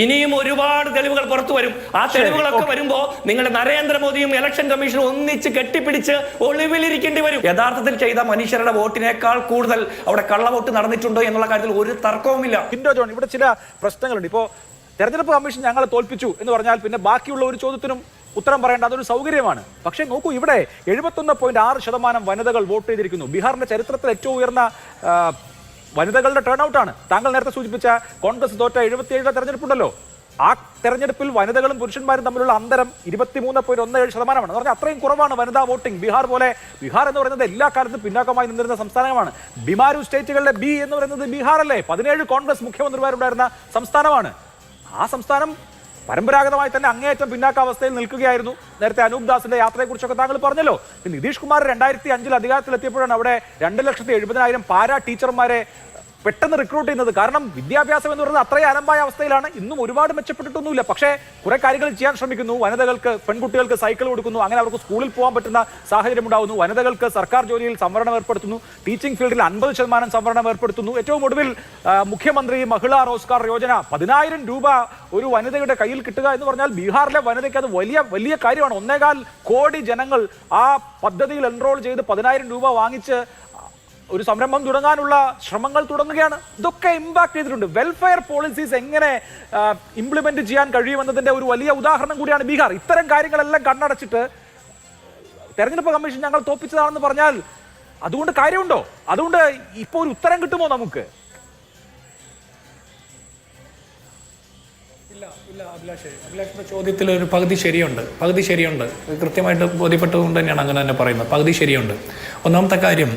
ഇനിയും ഒരുപാട് തെളിവുകൾ പുറത്തു വരും. ആ തെളിവുകളൊക്കെ വരുമ്പോ നിങ്ങളുടെ നരേന്ദ്രമോദിയും ഇലക്ഷൻ കമ്മീഷനും ഒന്നിച്ച് കെട്ടിപ്പിടിച്ച് ഒളിവിലിരിക്കേണ്ടി വരും. യഥാർത്ഥത്തിൽ ചെയ്ത മനുഷ്യരുടെ വോട്ടിനേക്കാൾ കൂടുതൽ അവിടെ കള്ളവോട്ട് നടന്നിട്ടുണ്ടോ എന്നുള്ള കാര്യത്തിൽ ഒരു തർക്കവുമില്ല. ജോൺ ഇവിടെ ചില പ്രശ്നങ്ങളുണ്ട്. ഇപ്പോ തെരഞ്ഞെടുപ്പ് കമ്മീഷൻ ഞങ്ങളെ തോൽപ്പിച്ചു എന്ന് പറഞ്ഞാൽ പിന്നെ ബാക്കിയുള്ള ഒരു ചോദ്യത്തിനും ഉത്തരം പറയേണ്ട അതൊരു സൗകര്യമാണ്. പക്ഷേ നോക്കൂ ഇവിടെ എഴുപത്തൊന്ന് പോയിന്റ് ആറ് ശതമാനം വനിതകൾ വോട്ട് ചെയ്തിരിക്കുന്നു. ബീഹാറിന്റെ ചരിത്രത്തിൽ ഏറ്റവും ഉയർന്ന വനിതകളുടെ ടേൺ ഔട്ടാണ് താങ്കൾ നേരത്തെ സൂചിപ്പിച്ച കോൺഗ്രസ് തോറ്റ എഴുപത്തിയേഴിലെ തെരഞ്ഞെടുപ്പുണ്ടല്ലോ. ആ തെരഞ്ഞെടുപ്പിൽ വനിതകളും പുരുഷന്മാരും തമ്മിലുള്ള അന്തരം ഇരുപത്തിമൂന്ന് പോയിന്റ് ഒന്ന് ഏഴ് ശതമാനമാണ്. എന്ന് പറഞ്ഞാൽ അത്രയും കുറവാണ് വനിതാ വോട്ടിംഗ്. ബീഹാർ പോലെ ബീഹാർ എന്ന് പറയുന്നത് എല്ലാ കാലത്തും പിന്നാക്കമായി നിന്നിരുന്ന സംസ്ഥാനമാണ്. ബിമാരു സ്റ്റേറ്റുകളിലെ ബി എന്ന് പറയുന്നത് ബീഹാർ അല്ലേ പതിനേഴ് കോൺഗ്രസ് മുഖ്യമന്ത്രിമാരുണ്ടായിരുന്ന സംസ്ഥാനമാണ്. ആ സംസ്ഥാനം പരമ്പരാഗതമായി തന്നെ അങ്ങേയറ്റം പിന്നാക്ക അവസ്ഥയിൽ നിൽക്കുകയായിരുന്നു നേരത്തെ അനൂപ് ദാസിന്റെ യാത്രയെക്കുറിച്ചൊക്കെ താങ്കൾ പറഞ്ഞല്ലോ. നിതീഷ് കുമാർ രണ്ടായിരത്തി അഞ്ചിൽ അധികാരത്തിലെത്തിയപ്പോഴാണ് അവിടെ രണ്ട് ലക്ഷത്തി എഴുപതിനായിരം പാരാ ടീച്ചർമാരെ പെട്ടെന്ന് റിക്രൂട്ട് ചെയ്യുന്നത്. കാരണം വിദ്യാഭ്യാസം എന്ന് പറയുന്നത് അത്രയും അലമ്പായ അവസ്ഥയിലാണ്. ഇന്നും ഒരുപാട് മെച്ചപ്പെട്ടിട്ടൊന്നുമില്ല. പക്ഷേ കുറെ കാര്യങ്ങൾ ചെയ്യാൻ ശ്രമിക്കുന്നു. വനിതകൾക്ക് പെൺകുട്ടികൾക്ക് സൈക്കിൾ കൊടുക്കുന്നു. അങ്ങനെ അവർക്ക് സ്കൂളിൽ പോകാൻ പറ്റുന്ന സാഹചര്യം ഉണ്ടാകുന്നു വനിതകൾക്ക് സർക്കാർ ജോലിയിൽ സംവരണം ഏർപ്പെടുത്തുന്നു. ടീച്ചിങ് ഫീൽഡിൽ അൻപത് ശതമാനം സംവരണം ഏർപ്പെടുത്തുന്നു. ഏറ്റവും ഒടുവിൽ മുഖ്യമന്ത്രി മഹിളാ റോസ്കാർ യോജന പതിനായിരം രൂപ ഒരു വനിതയുടെ കയ്യിൽ കിട്ടുക എന്ന് പറഞ്ഞാൽ ബീഹാറിലെ വനിതയ്ക്ക് അത് വലിയ വലിയ കാര്യമാണ്. ഒന്നേകാൽ കോടി ജനങ്ങൾ ആ പദ്ധതിയിൽ എൻറോൾ ചെയ്ത് പതിനായിരം രൂപ വാങ്ങിച്ച് ഒരു സംരംഭം തുടങ്ങാനുള്ള ശ്രമങ്ങൾ തുടങ്ങുകയാണ്. ഇതൊക്കെ ഇമ്പാക്ട് ചെയ്തിട്ടുണ്ട്. വെൽഫെയർ പോളിസീസ് എങ്ങനെ ഇംപ്ലിമെന്റ് ചെയ്യാൻ കഴിയുമെന്നതിന്റെ ഒരു വലിയ ഉദാഹരണം കൂടിയാണ് ബീഹാർ. ഇത്തരം കാര്യങ്ങളെല്ലാം കണ്ണടച്ചിട്ട് തെരഞ്ഞെടുപ്പ് കമ്മീഷൻ ഞങ്ങൾ തോപ്പിച്ചതാണെന്ന് പറഞ്ഞാൽ അതുകൊണ്ട് കാര്യമുണ്ടോ? അതുകൊണ്ട് ഇപ്പോൾ ഒരു ഉത്തരം കിട്ടുമോ നമുക്ക്? ഇല്ല ഇല്ല അഭിലാഷേ. അഭിലാഷിന്റെ ചോദ്യത്തിൽ ഒരു പകുതി ശരിയുണ്ട്. പകുതി ശരിയുണ്ട്. കൃത്യമായിട്ട് ബോധ്യപ്പെട്ടതുകൊണ്ട് തന്നെയാണ് അങ്ങനെ തന്നെ പറയുന്നത്. പകുതി ശരിയുണ്ട്. ഒന്നാമത്തെ കാര്യം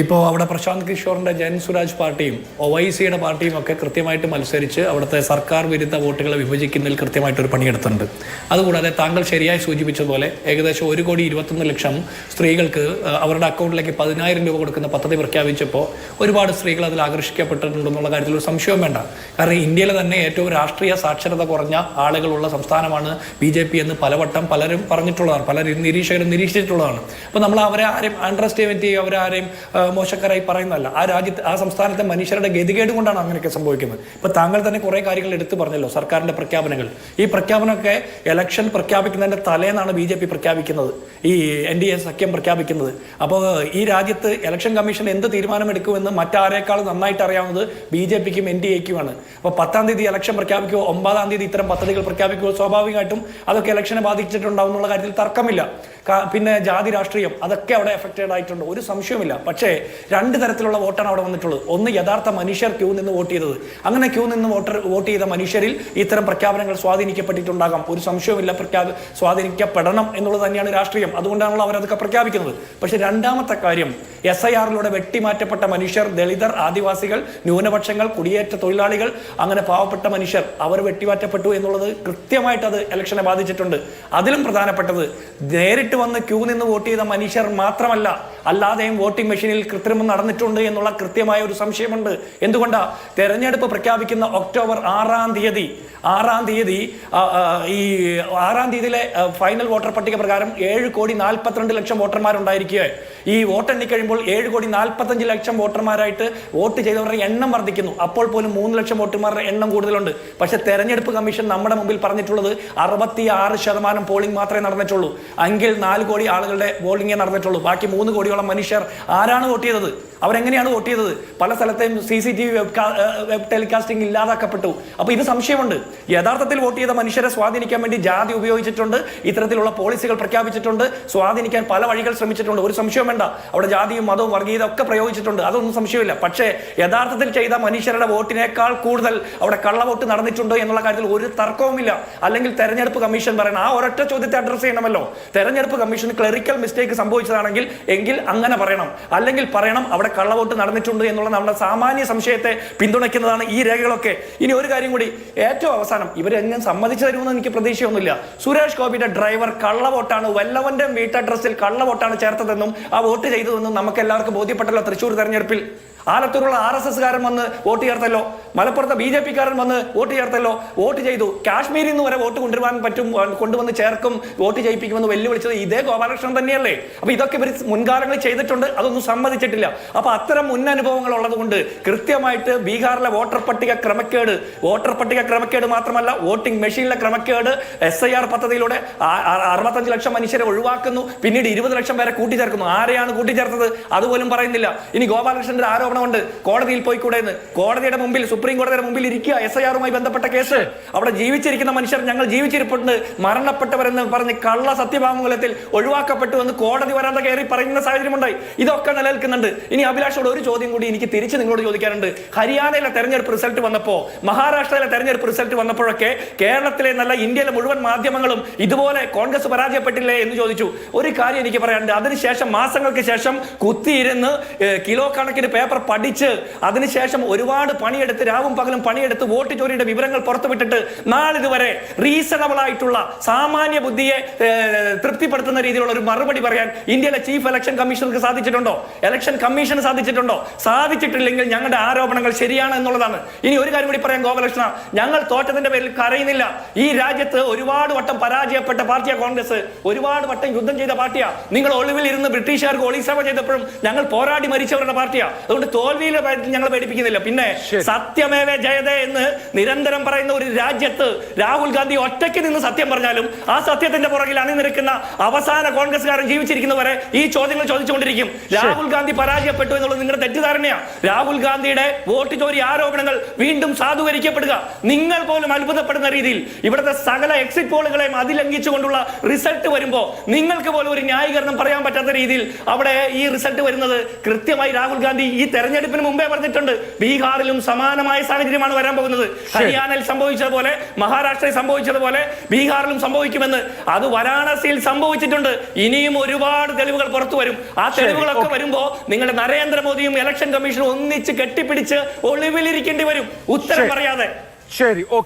ഇപ്പോൾ അവിടെ പ്രശാന്ത് കിഷോറിന്റെ ജയൻ സുരാജ് പാർട്ടിയും ഒവൈസിയുടെ പാർട്ടിയും ഒക്കെ കൃത്യമായിട്ട് മത്സരിച്ച് അവിടുത്തെ സർക്കാർ വിരുദ്ധ വോട്ടുകളെ വിഭജിക്കുന്നതിൽ കൃത്യമായിട്ടൊരു പണിയെടുത്തിട്ടുണ്ട്. അതുകൂടാതെ താങ്കൾ ശരിയായി സൂചിപ്പിച്ചതുപോലെ ഏകദേശം ഒരു കോടി ഇരുപത്തൊന്ന് ലക്ഷം സ്ത്രീകൾക്ക് അവരുടെ അക്കൗണ്ടിലേക്ക് പതിനായിരം രൂപ കൊടുക്കുന്ന പദ്ധതി പ്രഖ്യാപിച്ചപ്പോൾ ഒരുപാട് സ്ത്രീകൾ അതിൽ ആകർഷിക്കപ്പെട്ടിട്ടുണ്ടെന്നുള്ള കാര്യത്തിൽ ഒരു സംശയവും വേണ്ട. കാരണം ഇന്ത്യയിലെ തന്നെ ഏറ്റവും രാഷ്ട്രീയ സാക്ഷരത കുറഞ്ഞ ആളുകളുള്ള സംസ്ഥാനമാണ് ബി ജെ പി എന്ന് പലവട്ടം പലരും പറഞ്ഞിട്ടുള്ളതാണ്. പലരും നിരീക്ഷകരും നിരീക്ഷിച്ചിട്ടുള്ളതാണ്. അപ്പോൾ നമ്മൾ അവരെ ആരെയും അണ്ടർ എസ്റ്റിമേറ്റ് ചെയ്യുക അവരെ ആരെയും മോശക്കാരായി പറയുന്നതല്ല. ആ രാജ്യത്ത് ആ സംസ്ഥാനത്തെ മനുഷ്യരുടെ ഗതികേട് കൊണ്ടാണ് അങ്ങനെയൊക്കെ സംഭവിക്കുന്നത്. ഇപ്പോൾ താങ്കൾ തന്നെ കുറേ കാര്യങ്ങൾ എടുത്തു പറഞ്ഞല്ലോ സർക്കാരിന്റെ പ്രഖ്യാപനങ്ങൾ. ഈ പ്രഖ്യാപനമൊക്കെ ഇലക്ഷൻ പ്രഖ്യാപിക്കുന്നതിന്റെ തലേന്നാണ് ബി ജെ പി പ്രഖ്യാപിക്കുന്നത്. ഈ എൻ ഡി എ സഖ്യം പ്രഖ്യാപിക്കുന്നത്. അപ്പോൾ ഈ രാജ്യത്ത് ഇലക്ഷൻ കമ്മീഷൻ എന്ത് തീരുമാനമെടുക്കുമെന്ന് മറ്റാരേക്കാൾ നന്നായിട്ട് അറിയാവുന്നത് ബി ജെ പിക്കും എൻ ഡി എക്കുമാണ് അപ്പോൾ പത്താം തീയതി ഇലക്ഷൻ പ്രഖ്യാപിക്കുമോ ഒമ്പതാം തീയതി ഇത്തരം പദ്ധതികൾ പ്രഖ്യാപിക്കുക സ്വാഭാവികമായിട്ടും അതൊക്കെ ഇലക്ഷനെ ബാധിച്ചിട്ടുണ്ടാവും എന്നുള്ള കാര്യത്തിൽ തർക്കമില്ല. പിന്നെ ജാതി രാഷ്ട്രീയം അതൊക്കെ അവിടെ എഫക്റ്റഡ് ആയിട്ടുണ്ട്. ഒരു സംശയവുമില്ല. പക്ഷേ രണ്ട് തരത്തിലുള്ള വോട്ടാണ് അവിടെ വന്നിട്ടുള്ളത്. ഒന്ന് യഥാർത്ഥ മനുഷ്യർ ക്യൂ നിന്ന് വോട്ട് ചെയ്തത്. അങ്ങനെ ക്യൂ നിന്ന് വോട്ടർ വോട്ട് ചെയ്ത മനുഷ്യരിൽ ഇത്തരം പ്രഖ്യാപനങ്ങൾ സ്വാധീനിക്കപ്പെട്ടിട്ടുണ്ടാകാം. ഒരു സംശയവുമില്ല. പ്രഖ്യാപ സ്വാധീനിക്കപ്പെടണം എന്നുള്ളത് തന്നെയാണ് രാഷ്ട്രീയം. അതുകൊണ്ടാണല്ലോ അവരതൊക്കെ പ്രഖ്യാപിക്കുന്നത്. പക്ഷേ രണ്ടാമത്തെ കാര്യം എസ് ഐ ആറിലൂടെ വെട്ടിമാറ്റപ്പെട്ട മനുഷ്യർ ദളിതർ ആദിവാസികൾ ന്യൂനപക്ഷങ്ങൾ കുടിയേറ്റ തൊഴിലാളികൾ അങ്ങനെ പാവപ്പെട്ട മനുഷ്യർ അവർ വെട്ടിമാറ്റപ്പെട്ടു എന്നുള്ളത് കൃത്യമായിട്ട് അത് ഇലക്ഷനെ ബാധിച്ചിട്ടുണ്ട്. അതിലും പ്രധാനപ്പെട്ടത് നേരിട്ട് വന്ന് ക്യൂ നിന്ന് വോട്ട് ചെയ്ത മനുഷ്യർ മാത്രമല്ല അല്ലാതെയും വോട്ടിംഗ് മെഷീനിൽ കൃത്രിമം നടന്നിട്ടുണ്ട് എന്നുള്ള കൃത്യമായ ഒരു സംശയമുണ്ട്. എന്തുകൊണ്ടാ? തെരഞ്ഞെടുപ്പ് പ്രഖ്യാപിക്കുന്ന ഒക്ടോബർ ആറാം തീയതി ആറാം തീയതി ഈ ആറാം തീയതിയിലെ ഫൈനൽ വോട്ടർ പട്ടിക പ്രകാരം ഏഴ് കോടി നാൽപ്പത്തിരണ്ട് ലക്ഷം വോട്ടർമാരുണ്ടായിരിക്കുക. ഈ വോട്ട് എണ്ണിക്കഴിയുമ്പോൾ ഏഴ് കോടി നാൽപ്പത്തഞ്ച് ലക്ഷം വോട്ടർമാരായിട്ട് വോട്ട് ചെയ്തവരുടെ എണ്ണം വർദ്ധിക്കുന്നു. അപ്പോൾ പോലും മൂന്ന് ലക്ഷം വോട്ടർമാരുടെ എണ്ണം കൂടുതലുണ്ട്. പക്ഷെ തെരഞ്ഞെടുപ്പ് കമ്മീഷൻ നമ്മുടെ മുമ്പിൽ പറഞ്ഞിട്ടുള്ളത് അറുപത്തി ആറ് ശതമാനം പോളിംഗ് മാത്രമേ നടന്നിട്ടുള്ളൂ. എങ്കിൽ നാല് കോടി ആളുകളുടെ പോളിംഗേ നടന്നിട്ടുള്ളൂ. ബാക്കി മൂന്ന് കോടിയോളം മനുഷ്യർ ആരാണ് വോട്ട് ചെയ്തത്? അവരെങ്ങനെയാണ് വോട്ട് ചെയ്തത്? പല സ്ഥലത്തെയും C C T V web telecasting ഇല്ലാതാക്കപ്പെട്ടു. അപ്പൊ ഇത് സംശയമുണ്ട്. യഥാർത്ഥത്തിൽ വോട്ട് ചെയ്ത മനുഷ്യരെ സ്വാധീനിക്കാൻ വേണ്ടി ജാതി ഉപയോഗിച്ചിട്ടുണ്ട് ഇത്തരത്തിലുള്ള പോളിസികൾ പ്രഖ്യാപിച്ചിട്ടുണ്ട് സ്വാധീനിക്കാൻ പല വഴികൾ ശ്രമിച്ചിട്ടുണ്ട്. ഒരു സംശയം വേണ്ട. അവിടെ ജാതിയും മതവും വർഗീയത ഒക്കെ പ്രയോഗിച്ചിട്ടുണ്ട്. അതൊന്നും സംശയമില്ല. പക്ഷേ യഥാർത്ഥത്തിൽ ചെയ്ത മനുഷ്യരുടെ വോട്ടിനേക്കാൾ കൂടുതൽ അവിടെ കള്ളവോട്ട് നടന്നിട്ടുണ്ടോ എന്നുള്ള കാര്യത്തിൽ ഒരു തർക്കവുമില്ല. അല്ലെങ്കിൽ തെരഞ്ഞെടുപ്പ് കമ്മീഷൻ പറയണം ആ ഒരൊറ്റ ചോദ്യത്തെ അഡ്രസ് ചെയ്യണമല്ലോ. തെരഞ്ഞെടുപ്പ് കമ്മീഷൻ ക്ലറിക്കൽ മിസ്റ്റേക്ക് സംഭവിച്ചതാണെങ്കിൽ എങ്കിൽ അങ്ങനെ പറയണം. അല്ലെങ്കിൽ പറയണം അവിടെ കള്ളവോട്ട് നടന്നിട്ടുണ്ട് എന്നുള്ള നമ്മുടെ സാമാന്യ സംശയത്തെ പിന്തുണയ്ക്കുന്നതാണ് ഈ രേഖകളൊക്കെ. ഇനി ഒരു കാര്യം കൂടി ഏറ്റവും അവസാനം ഇവരെങ്ങനെ സമ്മതിച്ചു തരുമെന്ന് എനിക്ക് പ്രതീക്ഷയൊന്നുമില്ല. സുരേഷ് ഗോപിയുടെ ഡ്രൈവർ കള്ളവോട്ടാണ് വല്ലവന്റെ വീട്ടഡ്രസ്സിൽ കള്ളവോട്ടാണ് ചേർത്തതെന്നും ആ വോട്ട് ചെയ്തതെന്നും നമുക്ക് എല്ലാവർക്കും ബോധ്യപ്പെട്ടല്ലോ തൃശ്ശൂർ തെരഞ്ഞെടുപ്പിൽ. ആലത്തൂരുള്ള ആർ എസ് എസ്കാരൻ വന്ന് വോട്ട് ചേർത്തല്ലോ. മലപ്പുറത്തെ ബി ജെ പിക്കാരൻ വന്ന് വോട്ട് ചേർത്തല്ലോ. വോട്ട് ചെയ്തു. കാശ്മീരിൽ നിന്ന് വരെ വോട്ട് കൊണ്ടുവരാൻ പറ്റും കൊണ്ടുവന്ന് ചേർക്കും വോട്ട് ചെയ്യിപ്പിക്കുമെന്ന് വെല്ലുവിളിച്ചത് ഇതേ ഗോപാലകൃഷ്ണൻ തന്നെയല്ലേ. അപ്പൊ ഇതൊക്കെ ഇവർ മുൻകാലങ്ങളിൽ ചെയ്തിട്ടുണ്ട്. അതൊന്നും സമ്മതിച്ചിട്ടില്ല. അപ്പൊ അത്തരം മുൻ അനുഭവങ്ങൾ ഉള്ളതുകൊണ്ട് കൃത്യമായിട്ട് ബീഹാറിലെ വോട്ടർ പട്ടിക ക്രമക്കേട് വോട്ടർ പട്ടിക ക്രമക്കേട് മാത്രമല്ല വോട്ടിംഗ് മെഷീനിലെ ക്രമക്കേട് എസ് ഐ ആർ പദ്ധതിയിലൂടെ അറുപത്തഞ്ച് ലക്ഷം മനുഷ്യരെ ഒഴിവാക്കുന്നു. പിന്നീട് ഇരുപത് ലക്ഷം പേരെ കൂട്ടിച്ചേർക്കുന്നു. ആരെയാണ് കൂട്ടിച്ചേർത്തത്? അതുപോലും പറയുന്നില്ല. ഇനി ഗോപാലകൃഷ്ണന്റെ ആരോപണമുണ്ട് കോടതിയിൽ പോയിക്കൂടെ എന്ന് കോടതിയുടെ മുമ്പിൽ സുപ്രീം കോടതിയുടെ മുമ്പിൽ ഇരിക്കുക എസ് ഐ ആറുമായി ബന്ധപ്പെട്ട കേസ്. അവിടെ ജീവിച്ചിരിക്കുന്ന മനുഷ്യർ ഞങ്ങൾ ജീവിച്ചിരിപ്പുണ്ട് മരണപ്പെട്ടവരെന്ന് പറഞ്ഞ് കള്ള സത്യവാങ്മൂലത്തിൽ ഒഴിവാക്കപ്പെട്ടു എന്ന് കോടതി വരാതെ കയറി പറയുന്ന സാഹചര്യമുണ്ടായി ഇതൊക്കെ നിലനിൽക്കുന്നുണ്ട്. ഇനി അഭിലാഷോട് ഒരു ചോദ്യം കൂടി എനിക്ക് തിരിച്ച് നിങ്ങളോട് ചോദിക്കാനുണ്ട്. ഹരിയാനയിലെ തെരഞ്ഞെടുപ്പ് റിസൾട്ട് വന്നപ്പോ മഹാരാഷ്ട്രയിലെ തെരഞ്ഞെടുപ്പ് റിസൾട്ട് വന്നപ്പോഴൊക്കെ കേരളത്തിലെ നല്ല ഇന്ത്യയിലെ മുഴുവൻ മാധ്യമങ്ങളും ഇതുപോലെ കോൺഗ്രസ് പരാജയപ്പെട്ടില്ലേ എന്ന് ചോദിച്ചു. ഒരു കാര്യം എനിക്ക് പറയാനുണ്ട്. അതിനുശേഷം മാസങ്ങൾക്ക് ശേഷം കുത്തിയിരുന്ന് കിലോ കണക്കിന് പേപ്പർ പഠിച്ച് അതിനുശേഷം ഒരുപാട് പണിയെടുത്ത് രാവും പകലും പണിയെടുത്ത് വോട്ട് ചോരിയുടെ വിവരങ്ങൾ പുറത്തുവിട്ടിട്ട് നാളിതുവരെ റീസണബിൾ ആയിട്ടുള്ള സാമാന്യ ബുദ്ധിയെ തൃപ്തിപ്പെടുത്തുന്ന രീതിയിലുള്ള ഒരു മറുപടി പറയാൻ ഇന്ത്യയിലെ ചീഫ് ഇലക്ഷൻ കമ്മീഷണർക്ക് സാധിച്ചിട്ടുണ്ടോ? Election commission സാധിച്ചിട്ടുണ്ടോ? സാധിച്ചിട്ടില്ലെങ്കിൽ ഞങ്ങളുടെ ആരോപണങ്ങൾ ശരിയാണ് എന്നുള്ളതാണ്. ഇനി ഒരു കാര്യം കൂടി പറയാം ഗോപാലകൃഷ്ണ. ഞങ്ങൾ തോറ്റതിന്റെ പേരിൽ കരയുന്നില്ല. ഈ രാജ്യത്ത് ഒരുപാട് വട്ടം പരാജയപ്പെട്ട പാർട്ടിയാ കോൺഗ്രസ്. ഒരുപാട് വട്ടം യുദ്ധം ചെയ്ത പാർട്ടിയാ. നിങ്ങൾ ഒളിവിൽ ഇരുന്ന് ബ്രിട്ടീഷുകാർക്ക് ഒളിസഭ ചെയ്തപ്പോഴും ഞങ്ങൾ പോരാടി മരിച്ചവരുടെ പാർട്ടിയാ. അതുകൊണ്ട് തോൽവിയിലെ കാര്യത്തിൽ ഞങ്ങൾ പേടിപ്പിക്കുന്നില്ല. പിന്നെ സത്യമേവ ജയതേ എന്ന് നിരന്തരം പറയുന്ന ഒരു രാജ്യത്ത് രാഹുൽ ഗാന്ധി ഒറ്റയ്ക്ക് നിന്ന് സത്യം പറഞ്ഞാലും ആ സത്യത്തിന്റെ പുറകിൽ അണിനിരക്കുന്ന അവസാന കോൺഗ്രസ്സുകാരൻ ജീവിച്ചിരിക്കുന്നവരെ ഈ ചോദ്യങ്ങൾ ചോദിച്ചുകൊണ്ടിരിക്കും. രാഹുൽ ഗാന്ധി പരാജയപ്പെട്ടു എന്നുള്ളത് നിങ്ങളുടെ തെറ്റിദ്ധാരണയാണ് രാഹുൽ ഗാന്ധിയുടെ വോട്ട് ചോരി ആരോപണങ്ങൾ വീണ്ടും സാധൂകരിക്കപ്പെടുക. നിങ്ങൾ പോലും അത്ഭുതപ്പെടുന്ന രീതിയിൽ ഇവിടുത്തെ സകല എക്സിറ്റ് പോളുകളെയും അതിലംഘിച്ചുകൊണ്ടുള്ള റിസൾട്ട് വരുമ്പോൾ നിങ്ങൾക്ക് പോലും ഒരു ന്യായീകരണം പറയാൻ പറ്റാത്ത രീതിയിൽ അവിടെ ഈ റിസൾട്ട് വരുന്നത് കൃത്യമായി രാഹുൽ ഗാന്ധി ഈ തെരഞ്ഞെടുപ്പിന് മുമ്പേ പറഞ്ഞിട്ടുണ്ട്. ബീഹാറിലും സമാനമായ സാഹചര്യമാണ് വരാൻ പോകുന്നത്. ഹരിയാനയിൽ സംഭവിച്ചതുപോലെ മഹാരാഷ്ട്രയിൽ സംഭവിച്ചതുപോലെ ബീഹാറിലും സംഭവിക്കുമെന്ന് അത് വാരാണസിയിൽ സംഭവിച്ചിട്ടുണ്ട്. ഇനിയും ഒരുപാട് തെളിവുകൾ പുറത്തു വരും. ആ തെളിവുകളൊക്കെ വരുമ്പോ നിങ്ങളുടെ നരേന്ദ്രമോദിയും ഇലക്ഷൻ കമ്മീഷനും ഒന്നിച്ച് കെട്ടിപ്പിടിച്ച് ഒളിവിലിരിക്കേണ്ടി വരും. ഉത്തരം പറയാതെ. ശരി. ഓക്കെ.